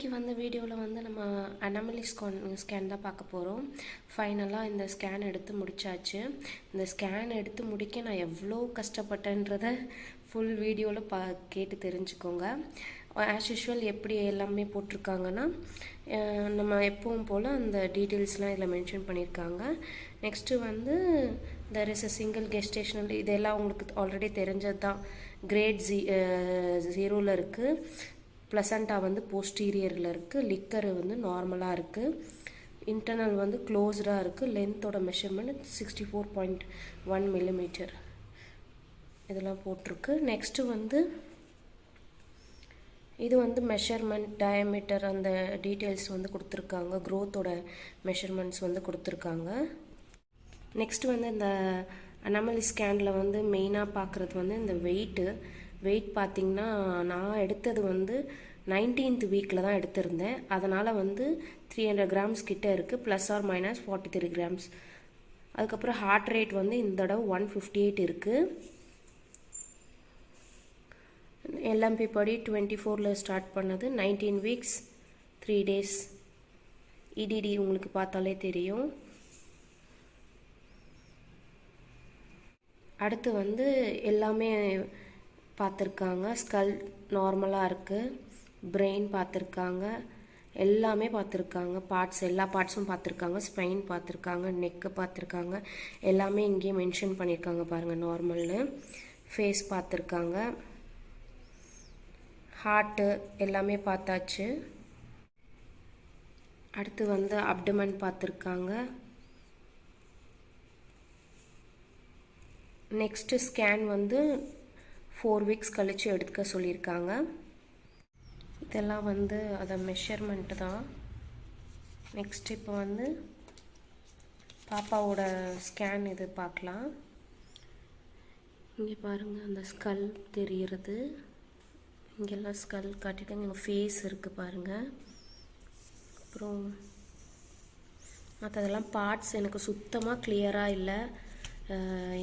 இன்றைக்கி வந்து வீடியோவில் வந்து நம்ம அனமலி ஸ்கான் ஸ்கேன் தான் பார்க்க போகிறோம் ஃபைனலாக இந்த ஸ்கேன் எடுத்து முடிச்சாச்சு. இந்த ஸ்கேன் எடுத்து முடிக்க நான் எவ்வளோ கஷ்டப்பட்டேன்றத ஃபுல் வீடியோவில் பா கேட்டு தெரிஞ்சுக்கோங்க. ஆஸ் யூஷுவல் எப்படி எல்லாமே போட்டிருக்காங்கன்னா நம்ம எப்பவும் போல் அந்த டீட்டெயில்ஸ்லாம் இதில் மென்ஷன் பண்ணியிருக்காங்க. நெக்ஸ்ட்டு வந்து there is a single gestational இதெல்லாம் உங்களுக்கு ஆல்ரெடி தெரிஞ்சது தான் கிரேட் ஜீ ஜீரோவில் இருக்குது ப்ளசண்டா வந்து போஸ்டீரியரில் இருக்குது லிக்கர் வந்து நார்மலாக இருக்குது இன்டர்னல் வந்து க்ளோஸ்டாக இருக்குது லென்த்தோட measurement sixty four point one millimetre இதெல்லாம் போட்டிருக்கு. நெக்ஸ்ட்டு வந்து இது வந்து மெஷர்மெண்ட் டயமீட்டர் அந்த டீட்டெயில்ஸ் வந்து கொடுத்துருக்காங்க. க்ரோத்தோட மெஷர்மெண்ட்ஸ் வந்து கொடுத்துருக்காங்க. நெக்ஸ்ட் வந்து இந்த அனாமலி ஸ்கேனில் வந்து மெயினாக பார்க்குறது வந்து இந்த வெயிட்டு வெயிட் பார்த்திங்கன்னா நான் எடுத்தது வந்து நைன்டீன்த் வீக்கில் தான் எடுத்திருந்தேன். அதனால் வந்து த்ரீ ஹண்ட்ரட் கிராம்ஸ் கிட்டே இருக்குது plus or minus forty three grams அதுக்கப்புறம் ஹார்ட் ரேட் வந்து இந்த தடவை ஒன் ஃபிஃப்டி எயிட் இருக்குது எல்எம்பி படி டுவெண்ட்டி ஃபோரில் ஸ்டார்ட் பண்ணது nineteen weeks three days EDD உங்களுக்கு பார்த்தாலே தெரியும். அடுத்து வந்து எல்லாமே பார்த்துருக்காங்க. ஸ்கல் நார்மலாக இருக்குது பிரெயின் பார்த்துருக்காங்க. எல்லாமே பார்த்துருக்காங்க. பார்ட்ஸ் எல்லா பார்ட்ஸும் பார்த்துருக்காங்க. ஸ்பைன் பார்த்துருக்காங்க. நெக்கு பார்த்துருக்காங்க. எல்லாமே இங்கேயே மென்ஷன் பண்ணியிருக்காங்க பாருங்கள் நார்மல்னு ஃபேஸ் பார்த்துருக்காங்க. ஹார்ட்டு எல்லாமே பார்த்தாச்சு. அடுத்து வந்து அப்டமன் பார்த்துருக்காங்க. நெக்ஸ்ட்டு ஸ்கேன் வந்து ஃபோர் வீக்ஸ் கழித்து எடுத்துக்க சொல்லியிருக்காங்க. இதெல்லாம் வந்து அதை மெஷர்மெண்ட்டு தான். நெக்ஸ்ட் இப்போ வந்து பாப்பாவோட ஸ்கேன் இது பார்க்கலாம். இங்கே பாருங்கள் அந்த ஸ்கல் தெரிகிறது. இங்கெல்லாம் ஸ்கல் காட்டிட்டு இங்கே ஃபேஸ் இருக்குது பாருங்கள் அப்புறம் மற்றதெல்லாம் பார்ட்ஸ் எனக்கு சுத்தமாக கிளியராக இல்லை.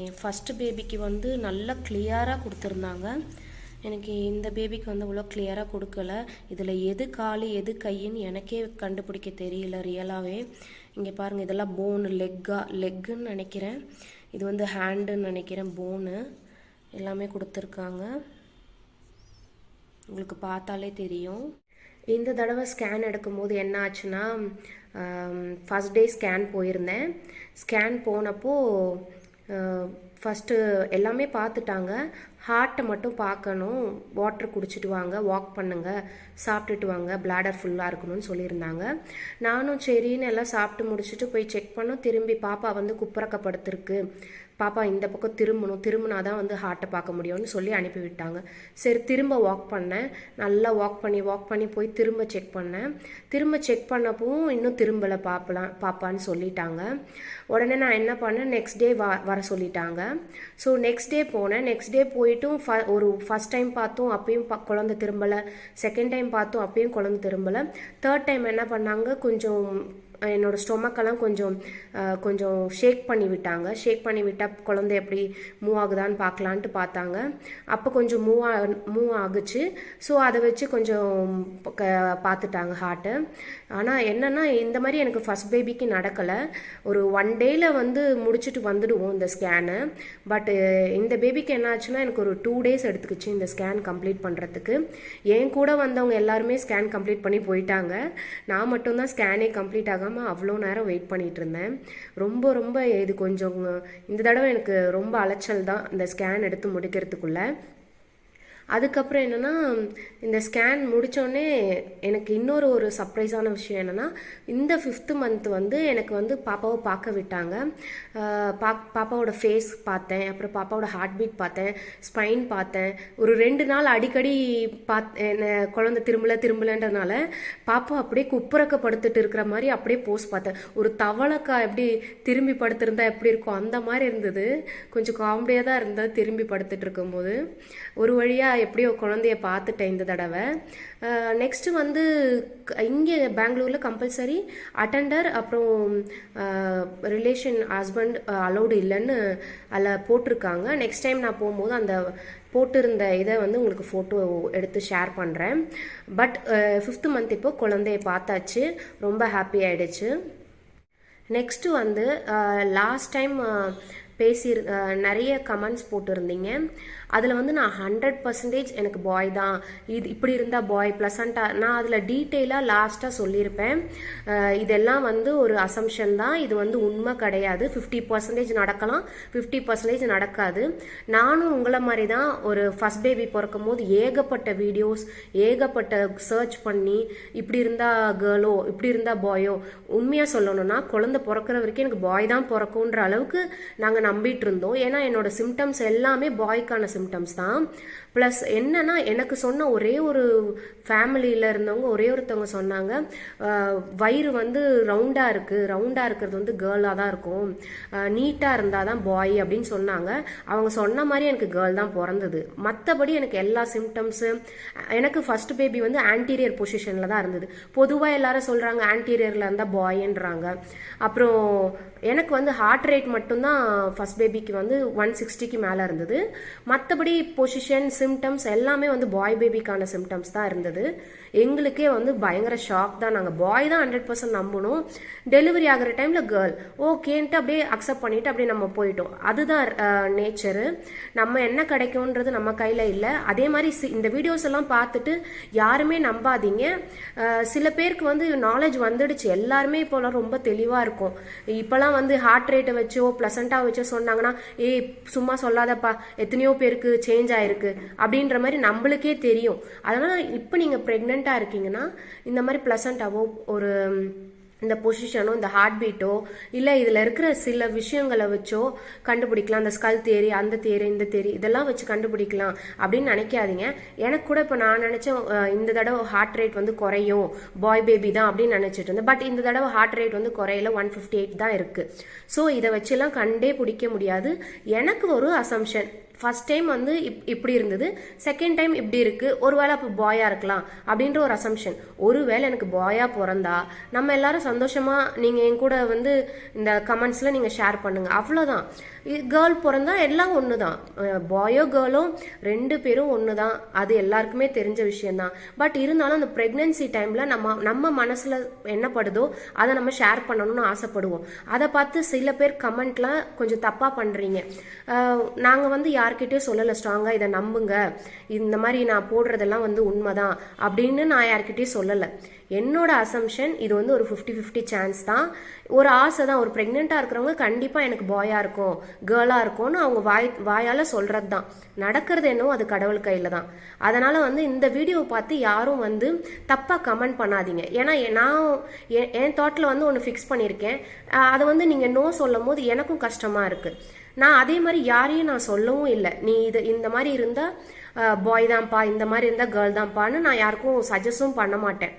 என் ஃபஸ்ட்டு பேபிக்கு வந்து நல்லா கிளியராக கொடுத்துருந்தாங்க. எனக்கு இந்த பேபிக்கு வந்து அவ்வளோ கிளியராக கொடுக்கல. இதில் எது கால் எது கைன்னு எனக்கே கண்டுபிடிக்க தெரியல ரியலாகவே இங்கே பாருங்கள் இதெல்லாம் போனு லெக்கா லெக்குன்னு நினைக்கிறேன். இது வந்து ஹேண்டுன்னு நினைக்கிறேன் போனு எல்லாமே கொடுத்துருக்காங்க. உங்களுக்கு பார்த்தாலே தெரியும். இந்த தடவை ஸ்கேன் எடுக்கும்போது என்ன ஆச்சுன்னா ஃபஸ்ட் டே ஸ்கேன் போயிருந்தேன். ஸ்கேன் போனப்போ ஃபஸ்ட்டு எல்லாமே பார்த்துட்டாங்க. ஹார்ட்டை மட்டும் பார்க்கணும். வாட்டர் குடிச்சிட்டு வாங்க வாக் பண்ணுங்க சாப்பிட்டுட்டு வாங்க பிளாடர் ஃபுல்லாக இருக்கணும்னு சொல்லியிருந்தாங்க. நானும் சரின்னு எல்லாம் சாப்பிட்டு முடிச்சுட்டு போய் செக் பண்ணோம். திரும்பி பாப்பா வந்து குப்புறக்கப்படுத்திருக்கு பாப்பா இந்த பக்கம் திரும்பணும் திரும்பினா தான் வந்து ஹார்ட்டை பார்க்க முடியும்னு சொல்லி அனுப்பிவிட்டாங்க. சரி திரும்ப வாக் பண்ணேன். நல்லா வாக் பண்ணி வாக் பண்ணி போய் திரும்ப செக் பண்ணேன். திரும்ப செக் பண்ணப்பவும் இன்னும் திரும்பலை பாப்பலாம் பாப்பான்னு சொல்லிட்டாங்க. உடனே நான் என்ன பண்ணேன்? நெக்ஸ்ட் டே வா வர சொல்லிட்டாங்க. ஸோ நெக்ஸ்ட் டே போனேன். நெக்ஸ்ட் டே போயிட்டும் ஃப ஒரு ஃபஸ்ட் டைம் பார்த்தோம் அப்பயும் ப குழந்த திரும்பலை. செகண்ட் டைம் பார்த்தோம் அப்பயும் குழந்த திரும்பலை. தேர்ட் டைம் என்ன பண்ணாங்க? கொஞ்சம் என்னோடய ஸ்டொமக்கெல்லாம் கொஞ்சம் கொஞ்சம் ஷேக் பண்ணி விட்டாங்க ஷேக் பண்ணி விட்டால் குழந்தை எப்படி மூவ் ஆகுதான்னு பார்க்கலான்ட்டு பார்த்தாங்க. அப்போ கொஞ்சம் மூவ் ஆ மூவ் ஆகுச்சு. ஸோ அதை வச்சு கொஞ்சம் பார்த்துட்டாங்க ஹார்ட்டு ஆனால் என்னென்னா இந்த மாதிரி எனக்கு ஃபஸ்ட் பேபிக்கு நடக்கலை. ஒரு ஒன் டேயில் வந்து முடிச்சுட்டு வந்துடுவோம் இந்த ஸ்கேனு பட் இந்த பேபிக்கு என்ன ஆச்சுன்னா எனக்கு ஒரு டூ டேஸ் எடுத்துக்கிச்சு இந்த ஸ்கேன் கம்ப்ளீட் பண்ணுறதுக்கு என் கூட வந்தவங்க எல்லாருமே ஸ்கேன் கம்ப்ளீட் பண்ணி போயிட்டாங்க. நான் மட்டும்தான் ஸ்கேனே கம்ப்ளீட் ஆக ஆகாமல் அவ்வளோ நேரம் வெயிட் பண்ணிகிட்டு இருந்தேன் ரொம்ப ரொம்ப இது கொஞ்சம் இந்த தடவை எனக்கு ரொம்ப அலைச்சல் தான் இந்த ஸ்கேன் எடுத்து முடிக்கிறதுக்குள்ளே. அதுக்கப்புறம் என்னென்னா இந்த ஸ்கேன் முடித்தோடனே எனக்கு இன்னொரு ஒரு சர்ப்ரைஸான விஷயம் என்னென்னா இந்த ஃபிஃப்த்து மந்த் வந்து எனக்கு வந்து பாப்பாவை பார்க்க விட்டாங்க. பா பாப்பாவோட ஃபேஸ் பார்த்தேன் அப்புறம் பாப்பாவோட ஹார்ட் பீட் பார்த்தேன் ஸ்பைன் பார்த்தேன். ஒரு ரெண்டு நாள் அடிக்கடி பாத் குழந்தை திரும்பல திரும்பலைன்றனால பாப்பா அப்படியே குப்புறக்க படுத்துட்டு இருக்கிற மாதிரி அப்படியே போஸ் பார்த்தேன். ஒரு தவளைக்கா எப்படி திரும்பி படுத்திருந்தா எப்படி இருக்கும்? அந்த மாதிரி இருந்தது. கொஞ்சம் காமெடியாக தான் இருந்தது திரும்பி படுத்துட்டு இருக்கும்போது. ஒரு வழியாக எப்படியோ குழந்தைய பார்த்துட்டேன் இந்த தடவை. நெக்ஸ்ட்டு வந்து இங்கே பெங்களூரில் கம்பல்சரி அட்டண்டர் அப்புறம் ரிலேஷன் ஹஸ்பண்ட் அலௌடு இல்லைன்னு அதில் போட்டிருக்காங்க. நெக்ஸ்ட் டைம் நான் போகும்போது அந்த போட்டிருந்த இதை வந்து உங்களுக்கு ஃபோட்டோ எடுத்து ஷேர் பண்ணுறேன் பட் ஃபிஃப்த்து மந்த் இப்போ குழந்தைய பார்த்தாச்சு. ரொம்ப ஹாப்பி ஆகிடுச்சு நெக்ஸ்ட்டு வந்து லாஸ்ட் டைம் பேசி நிறைய கமெண்ட்ஸ் போட்டிருந்தீங்க. அதில் வந்து நான் ஹண்ட்ரட் பர்சன்டேஜ் எனக்கு பாய் தான். இது இப்படி இருந்தால் பாய் ப்ளசண்ட்டாக நான் அதில் டீட்டெயிலாக லாஸ்ட்டாக சொல்லியிருப்பேன். இதெல்லாம் வந்து ஒரு அசம்ஷன் தான். இது வந்து உண்மை கிடையாது. ஃபிஃப்டி பர்சன்டேஜ் நடக்கலாம். ஃபிஃப்டி பர்சன்டேஜ் நடக்காது. நானும் உங்களை மாதிரி தான் ஒரு ஃபஸ்ட் பேபி பிறக்கும் போது ஏகப்பட்ட வீடியோஸ் ஏகப்பட்ட சர்ச் பண்ணி இப்படி இருந்தால் கேர்ளோ இப்படி இருந்தால் பாயோ உண்மையாக சொல்லணும்னா குழந்தை பிறக்கிற வரைக்கும் எனக்கு பாய் தான் பிறக்குன்ற அளவுக்கு நாங்கள் நம்பிட்டு இருந்தோம் ஏன்னா என்னோட சிம்டம்ஸ் எல்லாமே பாய்க்கான சிம்டம்ஸ் தான். ப்ளஸ் என்னன்னா எனக்கு சொன்ன ஒரே ஒரு ஃபேமிலியில் இருந்தவங்க ஒரே ஒருத்தவங்க சொன்னாங்க வயிறு வந்து ரவுண்டாக இருக்குது ரவுண்டாக இருக்கிறது வந்து கேர்ளாக தான் இருக்கும். நீட்டாக இருந்தால் தான் பாய் அப்படின்னு சொன்னாங்க. அவங்க சொன்ன மாதிரி எனக்கு கேர்ள் தான் பிறந்தது. மற்றபடி எனக்கு எல்லா சிம்டம்ஸு எனக்கு ஃபர்ஸ்ட் பேபி வந்து ஆன்டீரியர் பொசிஷனில் தான் இருந்தது. பொதுவாக எல்லாரும் சொல்கிறாங்க ஆன்டீரியரில் இருந்தால் பாய்ன்றாங்க அப்புறம் எனக்கு வந்து ஹார்ட் ரேட் மட்டும்தான் ஃபர்ஸ்ட் பேபிக்கு வந்து ஒன் சிக்ஸ்டிக்கு மேலே இருந்தது. மற்றபடி பொசிஷன் சிம்டம்ஸ் எல்லாமே வந்து பாய் பேபிக்கான சிம்டம்ஸ் தான் இருந்தது. எங்களுக்கே வந்து பயங்கர ஷாக் தான். நாங்கள் பாய் தான் ஹண்ட்ரட் பர்சன்ட் நம்பணும். டெலிவரி ஆகிற டைமில் கேர்ள் ஓகேன்ட்டு அப்படியே அக்செப்ட் பண்ணிட்டு அப்படியே நம்ம போயிட்டோம். அதுதான் நேச்சரு நம்ம என்ன கிடைக்கும்ன்றது நம்ம கையில் இல்லை. அதே மாதிரி சி- இந்த வீடியோஸ் எல்லாம் பார்த்துட்டு யாருமே நம்பாதீங்க. சில பேருக்கு வந்து நாலேஜ் வந்துடுச்சு. எல்லாருமே இப்போலாம் ரொம்ப தெளிவாக இருக்கும். இப்போலாம் வந்து ஹார்ட் ரேட்டை வச்சோ ப்ளசண்ட்டாக வச்சோ சொன்னாங்கன்னா ஏய் சும்மா சொல்லாதப்பா. எத்தனையோ பேருக்கு சேஞ்ச் ஆயிருக்கு. அப்படின்ற மாதிரி நம்மளுக்கே தெரியும். அதனால் இப்போ நீங்கள் ப்ரெக்னெண்ட்டாக இருக்கீங்கன்னா இந்த மாதிரி ப்ளசண்ட்டாவோ ஒரு இந்த பொசிஷனோ இந்த ஹார்ட் பீட்டோ இல்லை இதில் இருக்கிற சில விஷயங்களை வச்சோ கண்டுபிடிக்கலாம். அந்த ஸ்கல் தேரி அந்த தேரி இந்த தேரி இதெல்லாம் வச்சு கண்டுபிடிக்கலாம் அப்படின்னு நினைக்காதீங்க. எனக்கு கூட இப்போ நான் நினச்சேன் இந்த தடவை ஹார்ட் ரேட் வந்து குறையும். பாய் பேபி தான் அப்படின்னு நினச்சிட்டு இருந்தேன். பட் இந்த தடவை ஹார்ட் ரேட் வந்து குறையில ஒன் ஃபிஃப்டி எயிட் தான் இருக்குது ஸோ இதை வச்செல்லாம் கண்டே பிடிக்க முடியாது. எனக்கு ஒரு அசம்ஷன் ஃபர்ஸ்ட் டைம் வந்து இப் இப்படி இருந்தது. செகண்ட் டைம் இப்படி இருக்கு. ஒருவேளை அப்போ பாயா இருக்கலாம் அப்படின்ற ஒரு அசம்ஷன் ஒருவேளை எனக்கு பாயா பிறந்தா நம்ம எல்லாரும் சந்தோஷமா நீங்க என் கூட வந்து இந்த கமெண்ட்ஸ்ல நீங்க ஷேர் பண்ணுங்க. அவ்வளோதான் கேர்ள் பிறந்தா எல்லாம் ஒன்று தான் பாயோ கேர்ளும் ரெண்டு பேரும் ஒன்று தான் அது எல்லாருக்குமே தெரிஞ்ச விஷயம்தான். பட் இருந்தாலும் அந்த ப்ரெக்னென்சி டைமில் நம்ம நம்ம மனசில் என்னப்படுதோ அதை நம்ம ஷேர் பண்ணணும்னு ஆசைப்படுவோம். அதை பார்த்து சில பேர் கமெண்ட்லாம் கொஞ்சம் தப்பாக பண்ணுறீங்க நாங்கள் வந்து யார்கிட்டயும் சொல்லலை ஸ்ட்ராங்காக இதை நம்புங்க. இந்த மாதிரி நான் போடுறதெல்லாம் வந்து உண்மைதான் அப்படின்னு நான் யார்கிட்டயும் சொல்லலை. என்னோட அசம்ஷன் இது வந்து ஒரு ஃபிஃப்டி ஃபிஃப்டி சான்ஸ் தான். ஒரு ஆசை தான். ஒரு ப்ரெக்னெண்ட்டாக இருக்கிறவங்க கண்டிப்பாக எனக்கு பாயாக இருக்கும் கேர்ளாக இருக்கும்னு அவங்க வாய் வாயால் சொல்கிறது தான். நடக்கிறது என்னவோ அது கடவுள் கையில் தான். அதனால் வந்து இந்த வீடியோவை பார்த்து யாரும் வந்து தப்பாக கமெண்ட் பண்ணாதீங்க. ஏன்னா நான் என் என் தாட்டில் வந்து ஒன்று ஃபிக்ஸ் பண்ணியிருக்கேன். அதை வந்து நீங்கள் நோ சொல்லும் போது எனக்கும் கஷ்டமாக இருக்குது நான் அதே மாதிரி யாரையும் நான் சொல்லவும் இல்லை. நீ இது இந்த மாதிரி இருந்தால் பாய் தான்ப்பா இந்த மாதிரி இருந்தால் கேர்ள் தான்ப்பான்னு நான் யாருக்கும் சஜஸ்டும் பண்ண மாட்டேன்.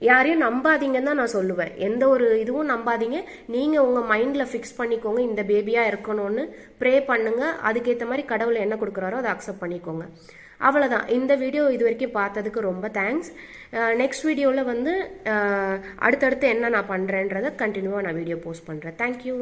யாரையும் நம்பாதீங்கன்னு தான் நான் சொல்லுவேன். எந்த ஒரு இதுவும் நம்பாதீங்க. நீங்கள் உங்கள் மைண்டில் ஃபிக்ஸ் பண்ணிக்கோங்க. இந்த பேபியாக இருக்கணும்னு ப்ரே பண்ணுங்க. அதுக்கேற்ற மாதிரி கடவுள் என்ன கொடுக்குறாரோ அதை அக்செப்ட் பண்ணிக்கோங்க. அவ்வளோதான் இந்த வீடியோ இது வரைக்கும் பார்த்ததுக்கு ரொம்ப தேங்க்ஸ் நெக்ஸ்ட் வீடியோவில் வந்து அடுத்தடுத்து என்ன நான் பண்ணுறேன்றதை கண்டினியூவாக நான் வீடியோ போஸ்ட் பண்ணுறேன் தேங்க்யூ